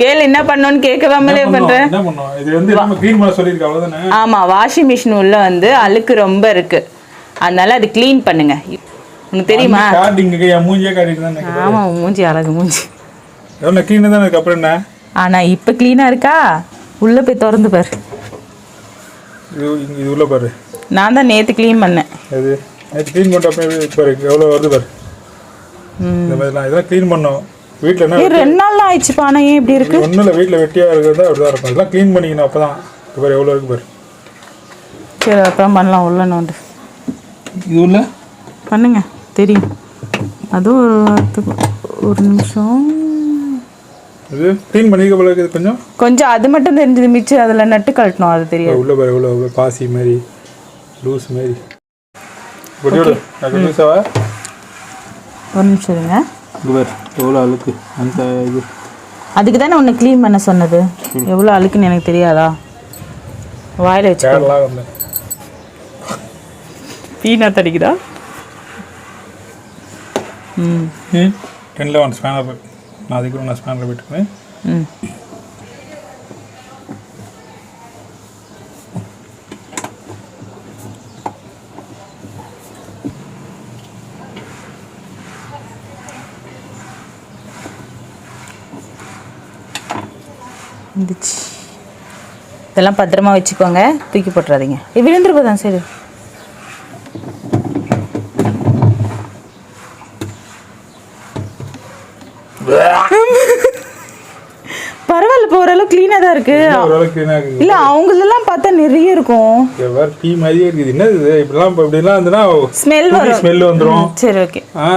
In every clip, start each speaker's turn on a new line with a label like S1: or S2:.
S1: கேளு என்ன பண்ணோன்னு கேட்கவாமலே
S2: என்ன
S1: பண்றேன்?
S2: என்ன பண்ணுவோம் இது வந்து நம்ம க்ளீன் பண்ண சொல்லியிருக்க அவ்வளோதானே
S1: ஆமா வாஷிங் மிஷின் உள்ள வந்து அழுக்கு ரொம்ப இருக்கு. அதனால அது க்ளீன் பண்ணுங்க. உனக்கு தெரியுமா?
S2: காட்டிங்க என் மூஞ்சியே காட்டிட்டு தான் நினைக்கிறேன்.
S1: ஆமா உன் மூஞ்சி அழகு மூஞ்சி.
S2: எவ்வளோ க்ளீனாக தான் இருக்கு அப்புறம் என்ன?
S1: ஆனா இப்ப க்ளீனா இருக்கா? உள்ள போய் திறந்து பாரு.
S2: இது உள்ள பாரு.
S1: நான் தான் நேத்து க்ளீன் பண்ணேன்.
S2: அது நேற்று க்ளீன் பண்ணுறப்ப எப்படி பாரு எவ்வளோ வருது பாரு. இந்த மாதிரிலாம் இதெல்லாம் க்ளீன் பண்ணோம். வீட்டில் என்ன
S1: ரெண்டு நாள் ஆயிடுச்சுப்பா ஆனா ஏன் இப்படி இருக்கு?
S2: ஒன்றும் இல்லை வீட்டில் வெட்டியாக இருக்கிறது அப்படி தான் இருக்கும். இதெல்லாம் க்ளீன் பண்ணிக்கணும் அப்போ தான் பாரு எவ்வளோ இருக்கு பாரு.
S1: சரி அப்புறம் பண்ணலாம் உள்ள நோண்டு
S2: இது உள்ள?
S1: பண்ணுங்க தெரியும். அதுவும் ஒரு ஒரு நிமிஷம்.
S2: இது க்ளீன் பண்ணிக்க போல இருக்குது கொஞ்சம்?
S1: கொஞ்சம் அது மட்டும் தெரிஞ்சது மிச்சம் அதுல நட்டு கழட்டணும் அது தெரியாது.
S2: உள்ள பாரு எவ்வளோ எவ்வளோ பாசி மாதிரி லூஸ் மாதிரி.
S1: ஒரு நிமிஷம் இருங்க.
S2: எவ்வளோ அழுக்கு? அந்த இது.
S1: அதுக்கு தானே உன்னை க்ளீன் பண்ண சொன்னது? எவ்வளோ அழுக்குன்னு எனக்கு தெரியாதா? வாயில வச்சு பீனா தடிக்குதா ம்.
S2: ம். டென்னில் ஒன் ஸ்பேனர் நான் அதுக்கு நான் ஸ்பேனரில் போயிட்டுருக்கேன்
S1: ம். வந்துச்சு. இதெல்லாம் பத்திரமா வச்சுக்கோங்க. தூக்கி போட்டுறாதீங்க. ஏ விழுந்துரு போதான் சரி பரவாயில்ல இப்போ ஓரளவு க்ளீனாக தான் இருக்கு. இல்லை அவங்களெல்லாம் பார்த்தா நிறைய இருக்கும்.
S2: வேறு டீ மாதிரியே இருக்குது. என்னது இது? இப்படிலாம் இப்போ இப்படிலாம் இருந்துன்னா
S1: ஸ்மெல் வரும்.
S2: ஸ்மெல் வந்துடும்
S1: சரி ஓகே.
S2: ஆ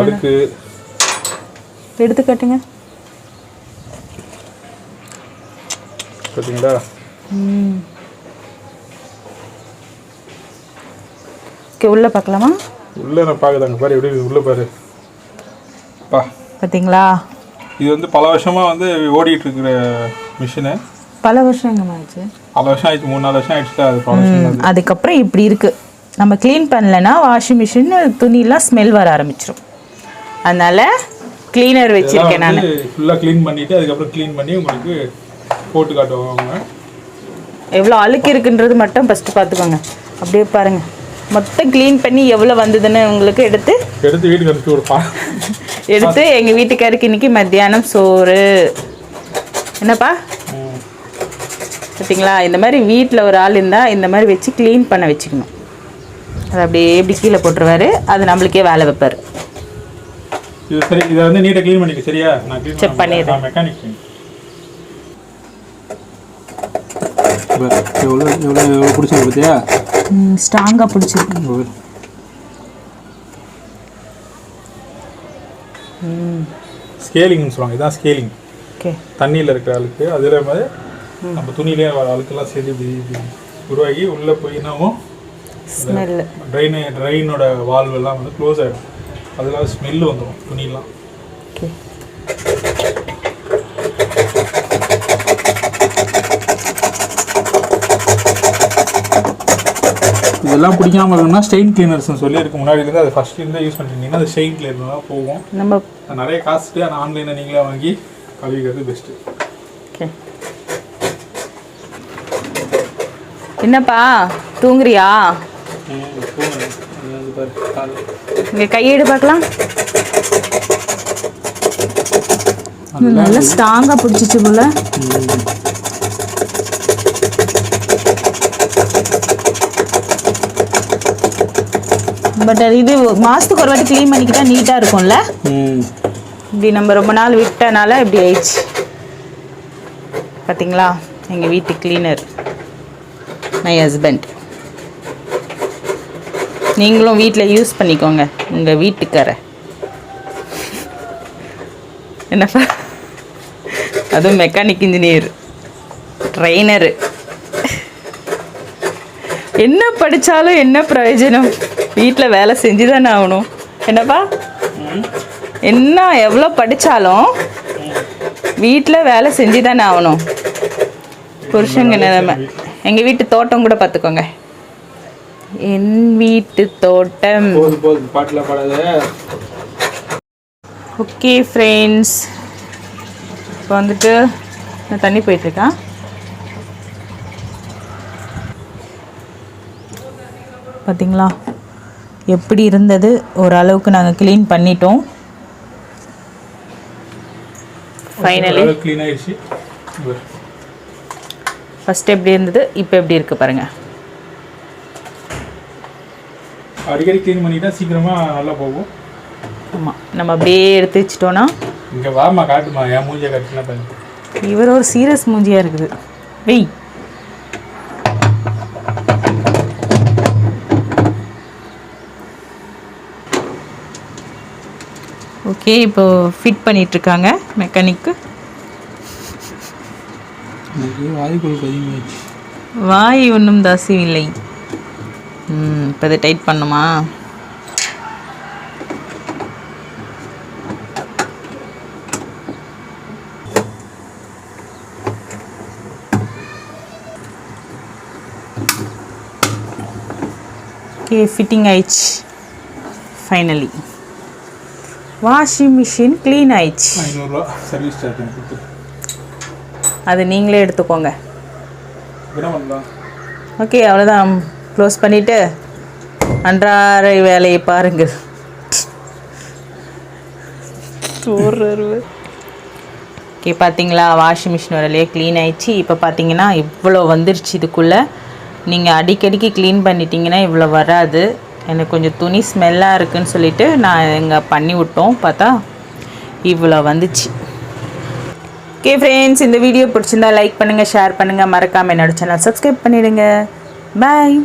S2: அழுக்கு
S1: எடுத்து காட்டுங்க.
S2: பார்த்தீங்களா
S1: ஓகே உள்ளே பார்க்கலாமா?
S2: உள்ளே நான் பார்க்குதாங்க பாரு எப்படி இருக்குது, உள்ள பாரு. பா.
S1: பார்த்தீங்களா
S2: இது வந்து பல வருஷமாக வந்து ஓடிட்டு இருக்கிற மிஷினு.
S1: பல வருஷம் ஆச்சு?
S2: பல வருஷம் ஆயிடுச்சு மூணு நாலு வருஷம் ஆயிடுச்சுல அது.
S1: அதுக்கப்புறம் இப்படி இருக்கு. நம்ம க்ளீன் பண்ணலைன்னா வாஷிங் மிஷின் துணியெல்லாம் ஸ்மெல் வர ஆரம்பிச்சிடும் அதனால க்ளீனர் வச்சிருக்கேன் நான்.
S2: ஃபுல்லாக க்ளீன் பண்ணிவிட்டு அதுக்கப்புறம் க்ளீன் பண்ணி உங்களுக்கு போட்டு காட்டுவாங்க
S1: எவ்வளோ அழுக்கு இருக்குன்றது மட்டும் ஃபஸ்ட்டு பார்த்துக்கோங்க. அப்படியே பாருங்க. மொத்தம் க்ளீன் பண்ணி எவ்வளோ வந்ததுன்னு உங்களுக்கு எடுத்து
S2: எடுத்து வீட்டுக்கு அனுப்பிச்சு கொடுப்பா.
S1: எடுத்து எங்கள் வீட்டுக்காருக்கு இன்னைக்கு மத்தியானம் சோறு. என்னப்பா? பார்த்தீங்களா இந்த மாதிரி வீட்டில் ஒரு ஆள் இருந்தால் இந்த மாதிரி வச்சு க்ளீன் பண்ண வச்சுக்கணும். அதை அப்படியே எப்படி கீழே போட்டுருவாரு. அது நம்மளுக்கே வேலை வைப்பார்.
S2: இது சரி இதை வந்து நீட்டாக க்ளீன் பண்ணிக்க சரியா? நான் க்ளீன்
S1: பண்ணிடுறேன்.
S2: மெக்கானிக் எவ்வளோ எவ்வளோ எவ்வளோ பிடிச்சிருக்கு பார்த்தியா
S1: ஸ்ட்ராங்காக பிடிச்சிருக்கு.
S2: ஸ்கேலிங்னு சொல்லுவாங்க. இதுதான் ஸ்கேலிங்.
S1: ஓகே.
S2: தண்ணியில் இருக்கிற அழுக்கு. அதில் மாதிரி நம்ம துணியிலே வர அழுக்கெல்லாம் சேர்ந்து உருவாகி உள்ளே போய் என்னவும் ட்ரெயின் ட்ரெயினோட வால்வ் எல்லாம் வந்து க்ளோஸ் ஆகிடும் அதெல்லாம் ஸ்மெல்லு வந்துடும் துணியெல்லாம்.
S1: ஓகே.
S2: இதெல்லாம் பிடிக்காம இருக்கணும்னா ஸ்டெயின் கிளீனர்ஸ்னு சொல்லி இருக்கு முன்னாடி இருந்து அது ஃபர்ஸ்ட் இருந்து யூஸ் பண்ணிட்டீங்கன்னா அது ஸ்டெயின் கிளீனர் தான் போகும்.
S1: நம்ம
S2: நிறைய காசுட்டு ஆனால் ஆன்லைனில் நீங்களே வாங்கி கழுவிக்கிறது பெஸ்ட்டு
S1: ஓகே என்னப்பா? தூங்குறியா? இங்கே கையெடு பார்க்கலாம். நல்லா ஸ்ட்ராங்காக பிடிச்சிச்சு போல. பட் இது மாதத்துக்கு ஒரு வாட்டி க்ளீன் பண்ணிக்கிட்டா நீட்டாக இருக்கும்ல? இப்படி நம்ம ரொம்ப நாள் விட்டனால இப்படி ஆயிடுச்சு. பார்த்தீங்களா எங்கள் வீட்டு கிளீனர் மை ஹஸ்பண்ட் நீங்களும் வீட்டில் யூஸ் பண்ணிக்கோங்க. உங்கள் வீட்டுக்கார. என்னப்பா? அதுவும் மெக்கானிக் இன்ஜினியர் ட்ரெயினரு என்ன படித்தாலும் என்ன பிரயோஜனம்? வீட்டில் வேலை செஞ்சு தானே ஆகணும். என்னப்பா? என்ன எவ்வளோ படித்தாலும் வீட்டில் வேலை செஞ்சு தானே ஆகணும். புருஷங்க நிலைமை. எங்கள் வீட்டு தோட்டம் கூட பார்த்துக்கோங்க. என் வீட்டு தோட்டம். ஓகே ஃப்ரெண்ட்ஸ் இப்போ வந்துட்டு இந்த தண்ணி போயிட்டுருக்கா? பார்த்தீங்களா எப்படி இருந்தது? ஓரளவுக்கு நாங்கள் க்ளீன் பண்ணிட்டோம். ஃபைனலி
S2: க்ளீன் ஆயிடுச்சு. இவர்.
S1: ஃபஸ்ட் எப்படி இருந்தது? இப்போ எப்படி இருக்குது பாருங்கள்
S2: அடிக்கடி க்ளீன் பண்ணிட்டா சீக்கிரமா நல்லா போகும்.
S1: ஆமாம் நம்ம அப்படியே எடுத்து வச்சிட்டோன்னா
S2: இங்க வாமா காட்டுமா என் மூஞ்சியை காட்டுனா பாருங்க.
S1: இவர் ஒரு சீரியஸ் மூஞ்சியாக இருக்குது. வெய். ஓகே இப்போ ஃபிட் பண்ணிகிட்ருக்காங்க மெக்கானிக்கு
S2: வாய்
S1: ஒன்றும் தாசி இல்லை. ம் இப்போ இதை டைட் பண்ணுமா? ஓகே ஃபிட்டிங் ஆயிடுச்சு. ஃபைனலி வாஷிங் மிஷின் க்ளீன் ஆயிடுச்சு.
S2: ஐநூறுரூவா சர்வீஸ் சார்ஜ் எனக்கு கொடுத்து.
S1: அது நீங்களே எடுத்துக்கோங்க. ஓகே அவ்வளோதான் க்ளோஸ் பண்ணிவிட்டு அன்றாட வேலையை பாருங்கள். ஓகே பார்த்தீங்களா வாஷிங் மிஷின் வரலையே க்ளீன் ஆயிடுச்சு. இப்போ பார்த்தீங்கன்னா இவ்வளோ வந்துருச்சு இதுக்குள்ளே. நீங்கள் அடிக்கடிக்கு க்ளீன் பண்ணிட்டீங்கன்னா இவ்வளோ வராது. எனக்கு கொஞ்சம் துணி ஸ்மெல்லாக இருக்குன்னு சொல்லிட்டு நான் இங்கே பண்ணி விட்டோம் பார்த்தா இவ்வளோ வந்துச்சு. ஓகே ஃப்ரெண்ட்ஸ் இந்த வீடியோ பிடிச்சிருந்தா லைக் பண்ணுங்கள் ஷேர் பண்ணுங்கள் மறக்காமல் என்னோடய சேனல் சப்ஸ்கிரைப் பண்ணிவிடுங்க பாய்